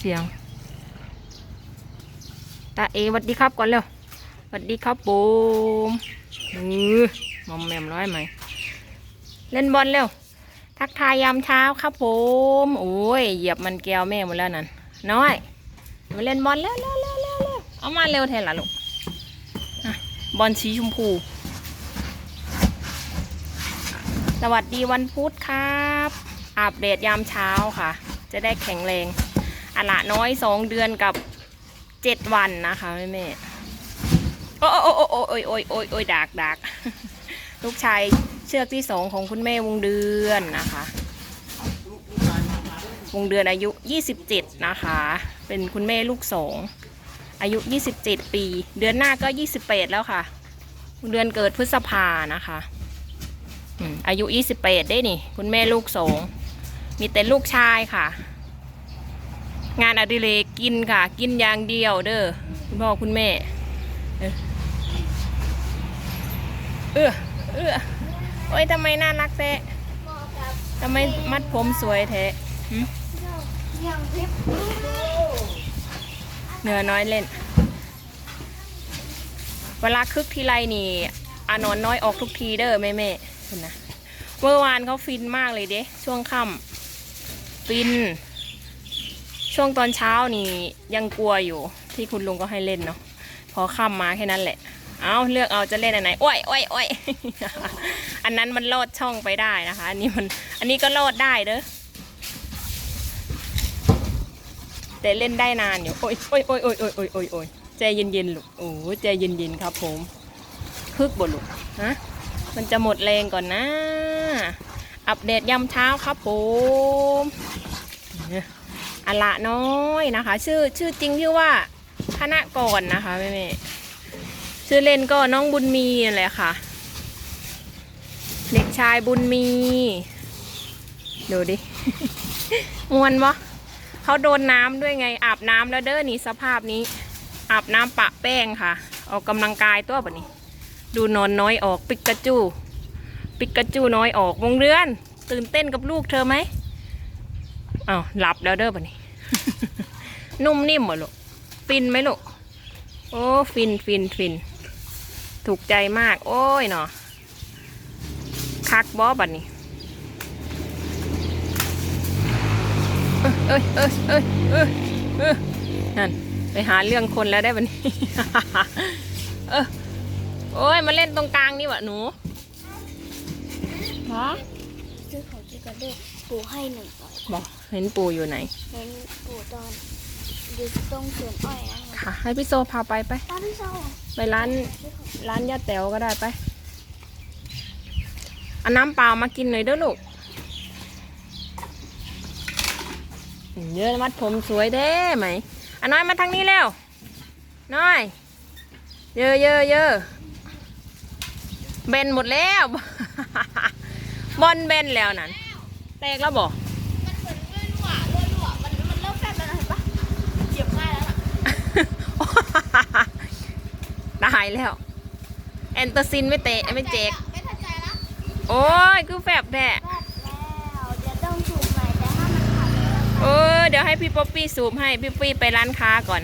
เสียง ตาเอหวัดดีครับก่อนเร็วหวัดดีครับผมเออมอมแมมร้อยไหม เล่นบอลเร็ว ทักทายยามเช้าครับผม โอ้ย เหยียบมันแก้วแม่หมดแล้วนั่น น้อย มาเล่นบอลเร็วเร็วเร็วเร็วเร็วเอามาเร็วแทนล่ะลูกอะบอลสีชมพู สวัสดีวันพุธครับอาบเดดยามเช้าค่ะ จะได้แข็งแรง อะละน้อยสองเดือนกับเจ็ดวันนะคะแม่แม่โอ้โอ้โอ้โอ้โอ้ยโอ้ยโอ้ยโอ้ยดากดากลูกชายเชือกที่สองของคุณแม่วงเดือนนะคะ วงเดือนอายุ 27 นะคะ เป็นคุณแม่ลูกสองอายุ 27 ปี เดือนหน้าก็ 28 แล้วค่ะ เดือนเกิดพฤษภานะคะอืมอายุ 28 ได้นี่ คุณแม่ลูกสองมีแต่ลูกชายค่ะ งานอดิเรกกินค่ะ กินอย่างเดียวเด้อคุณพ่อคุณแม่ เออเออโอ้ยทำไมน่ารักแท้ทำไมมัดผมสวยแท้เหนือน้อยเล่น เวลาคึกทีไรนี่อานอนน้อยออกทุกทีเด้อแม่แม่ๆเห็นนะเมื่อวานเขาฟินมากเลยเด้ช่วงค่ำฟิน ช่วงตอนเช้านี่ยังกลัวอยู่ที่คุณลุงก็ให้เล่นเนาะพอค่ำมมาแค่นั้นแหละ เอาเลือกเอาจะเล่นอันไหนโอ้ยโอ้ยโอ้ยอันนั้นมันลอดช่องไปได้นะคะ อันนี้มันอันนี้ก็ลอดได้เด้อแต่เล่นได้นานอยู่โอ้ยโอ้ยโอ้ยโอ้ยโอ้ยโอ้ยโอ้ยโอ้ยใจเย็นๆลูกโอ้ใจเย็นๆครับผมคึกบ่ลูกฮะมันจะหมดแรงก่อนนะ อัปเดตยามเช้าครับผม อละน้อยนะคะ ชื่อชื่อจริงชื่อว่าธนกรนะคะแม่แม่ชื่อเล่นก็น้องบุญมีนั่นแหละค่ะ เด็กชายบุญมี ดูดิ มวนวะเขาโดนน้ำด้วยไง อาบน้ำแล้วเด้อนี่สภาพนี้ อาบน้ำปะแป้งค่ะ ออกกำลังกายตัวแบบนี้ ดูนอนน้อยออกปิกาจู ปิกาจูน้อยออกวงเรือน ตื่นเต้นกับลูกเธอไหมอ้าวหลับแล้วเด้อแบบนี้ นุ่มนิ่มเหรอลูก ฟินไหมลูก โอ้ ฟินฟินฟิน ถูกใจมาก โอ้ยเนาะคักบอบัดนี้ เอ้ยเอ้ยเอ้ยเอ้ยเอ้ยนั่น ไปหาเรื่องคนแล้วได้บันนี้ เออโอ้ย มาเล่นตรงกลางนี่วะหนูฮะ ซื้อของจิกาเดอร์ปู่ให้หนึ่งร้อยบอกเห็นปูอยู่ไหนเน้นปู่ตอนอยู่ตรงสวนอ้อยนะค่ะ ให้พี่โซพาไปไปตามพี่เศร้าไปร้านร้านย่าแต๋วก็ได้ไปเอาน้ำเปล่ามากินหน่อยเด้อลูกเยอะมัดผมสวยเด้ไหมอะน้อยมาทางนี้แล้ว น้อย เยอะเยอะเยอะเบนหมดแล้ว บอลเบนแล้วนั่นแตกแล้วบอกมันเหมือนเลื่อนหัวเลื่อนหัวมันมันเริ่มแฟบแล้วนะเห็นปะเจ็บง่ายแล้วน่ะตายแล้ว แอนเตอร์ซินไม่เตะไม่เจกไม่ทันใจนะโอ้ยคือแฟบแท้แฟบแล้วเดี๋ยวต้องถูกใหม่แต่ถ้ามันขาดไปแล้วเออเดี๋ยวให้พี่ป๊อปปี้สูบให้พี่ป๊อปปี้ไปร้านค้าก่อน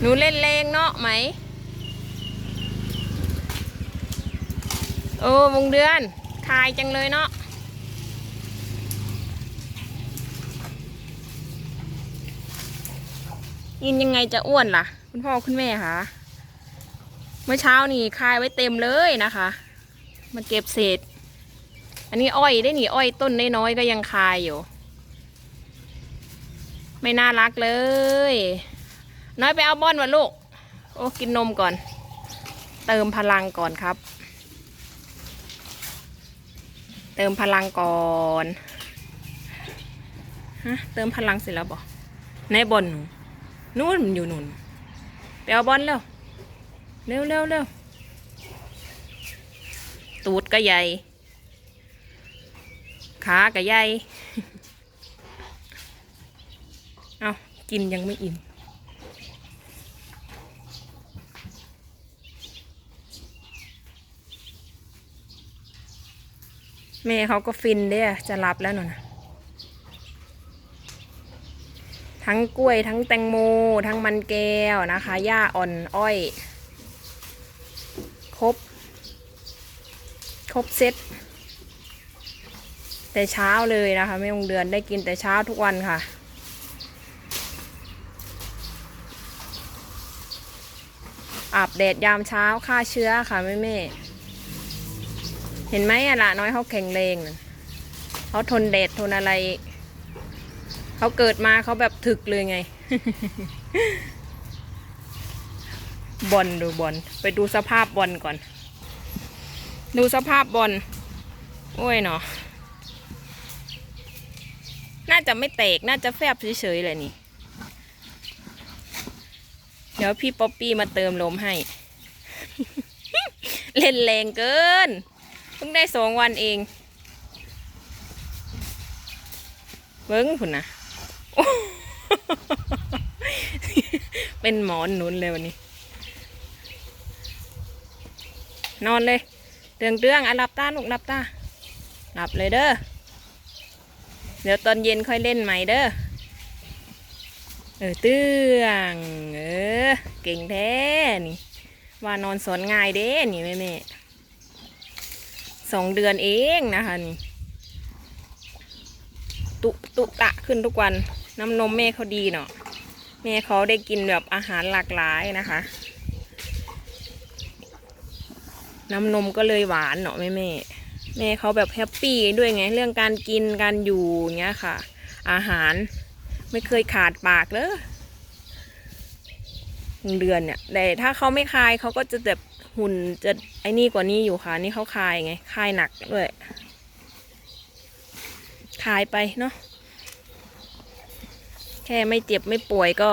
หนูเล่นเลงเนาะไหม โอ้วงเดือน ทายจังเลยเนาะกินยังไงจะอ้วนล่ะ คุณพ่อคุณแม่คะเมื่อเช้านี่คายไว้เต็มเลยนะคะ มาเก็บเศษ อันนี้อ้อยได้หนีอ้อยต้นน้อยๆก็ยังคายอยู่ ไม่น่ารักเลย น้อยไปเอาบอนวะลูก โอ้กินนมก่อน เติมพลังก่อนครับ เติมพลังก่อนฮะเติมพลังเสร็จแล้วบอกในบอลนูนู่นมันอยู่นู่นไปเอาบอลเร็วเร็วเร็วเร็วตูดก็ใหญ่ ขาก็ใหญ่ เอากินยังไม่อิ่ม แม่เขาก็ฟินเด้อจะหลับแล้วหนูนะทั้งกล้วยทั้งแตงโม ทั้งมันแก้วนะคะหญ้าอ่อนอ้อย ครบ ครบเซตแต่เช้าเลยนะคะไม่องเดือนได้กินแต่เช้าทุกวันค่ะ อาบแดดยามเช้าฆ่าเชื้อค่ะแม่แม่ เห็นไหมอะละน้อยเขาแข็งแรงนะเขาทนแดดทนอะไร เขาเกิดมาเขาแบบถึกเลยไง บอลดูบอลไปดูสภาพบอลก่อน ดูสภาพบอลโอ้ยเนาะน่าจะไม่แตกน่าจะแฟบเฉยๆเลยนี่ เดี๋ยวพี่ป๊อปปี้มาเติมลมให้ เล่นแรงเกิน พิ่งได้สองวันเองเบิ้งผุนนะเป็นหมอนหนุนเลยวันนี้ นอนเลยเตืองเตืองอะหลับตาลูกหลับตาหลับเลยเด้อเดี๋ยวตอนเย็นค่อยเล่นใหม่เด้อเออเตืองเออเก่งแท้นี่ว่านอนสอนง่ายเด้นี่แม่แม่ สองเดือนเองนะคะนี่ตุตุตะขึ้นทุกวันน้ำนมแม่เขาดีเนาะแม่เขาได้กินแบบอาหารหลากหลายนะคะ น้ำนมก็เลยหวานเนาะแม่แม่แม่เขาแบบแฮปปี้ด้วยไงเรื่องการกินการอยู่เงี้ยค่ะ อาหารไม่เคยขาดปากเลยหนึ่งเดือนเนี่ยแต่ถ้าเขาไม่คายเขาก็จะแบบ หุ่นจะไอ้นี่กว่านี้อยู่ค่ะ นี่เขาคายไง คายหนักด้วย คายไปเนาะ แค่ไม่เจ็บไม่ป่วยก็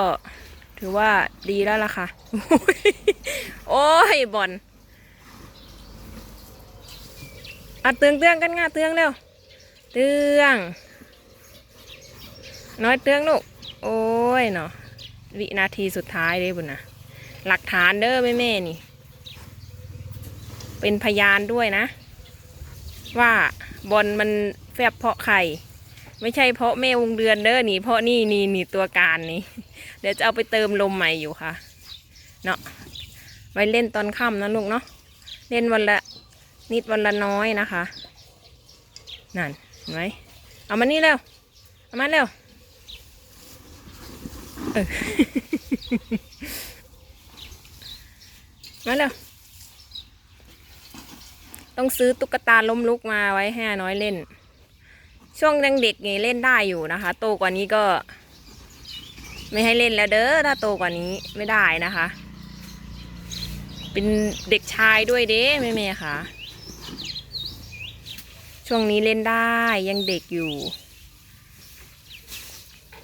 ถือว่าดีแล้วล่ะค่ะ โอ้ยบอลอะเตืองเตืองกันง่าเตืองเร็ว เตือง น้อยเตืองลูก โอ้ยเนาะ วินาทีสุดท้ายเลยบุญนะ หลักฐานเด้อแม่แม่นี่ เป็นพยานด้วยนะ ว่าบอลมันแฟบเพราะไข่ ไม่ใช่เพราะแม่วงเดือนเด้อนี่เพราะนี่นี่นี่ตัวการนี่เดี๋ยวจะเอาไปเติมลมใหม่อยู่ค่ะ เนาะไว้เล่นตอนค่ำนะลูกเนาะเล่นวันละนิดวันละน้อยนะคะ นั่นเห็นไหมเอามานี่เร็วเอามาเร็วเออมาเร็ว ต้องซื้อตุ๊กตาล้มลุกมาไว้ให้น้อยเล่น ช่วงยังเด็กไงเล่นได้อยู่นะคะ โตกว่านี้ก็ ไม่ให้เล่นแล้วเด้อถ้าโตกว่านี้ไม่ได้นะคะ เป็นเด็กชายด้วยเด้แม่เมย์ค่ะ ช่วงนี้เล่นได้ยังเด็กอยู่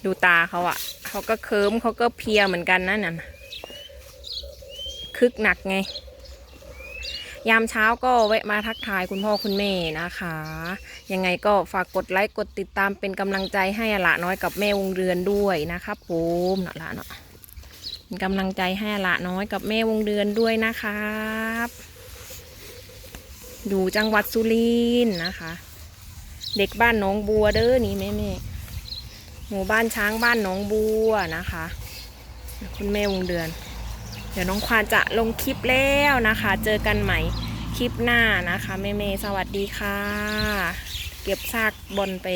ดูตาเขาอะเขาก็เคิมเขาก็เพียเหมือนกันนะนั่นน่ะคึกหนักไง ยามเช้าก็แวะมาทักทายคุณพ่อคุณแม่นะคะ ยังไงก็ฝากกดไลค์กดติดตามเป็นกำลังใจให้อละน้อยกับแม่วงเรือนด้วยนะครับผมเนาะละเนาะเป็นกำลังใจให้อละน้อยกับแม่วงเรือนด้วยนะครับอยู่จังหวัดสุรินทร์นะคะ เด็กบ้านหนองบัวเด้อนี่แม่แม่หมู่บ้านช้างบ้านหนองบัวนะคะ คุณแม่วงเดือน เดี๋ยวน้องควานจะลงคลิปแล้วนะคะ เจอกันใหม่คลิปหน้านะคะเมเมย์สวัสดีค่ะ เก็บซากบอลไป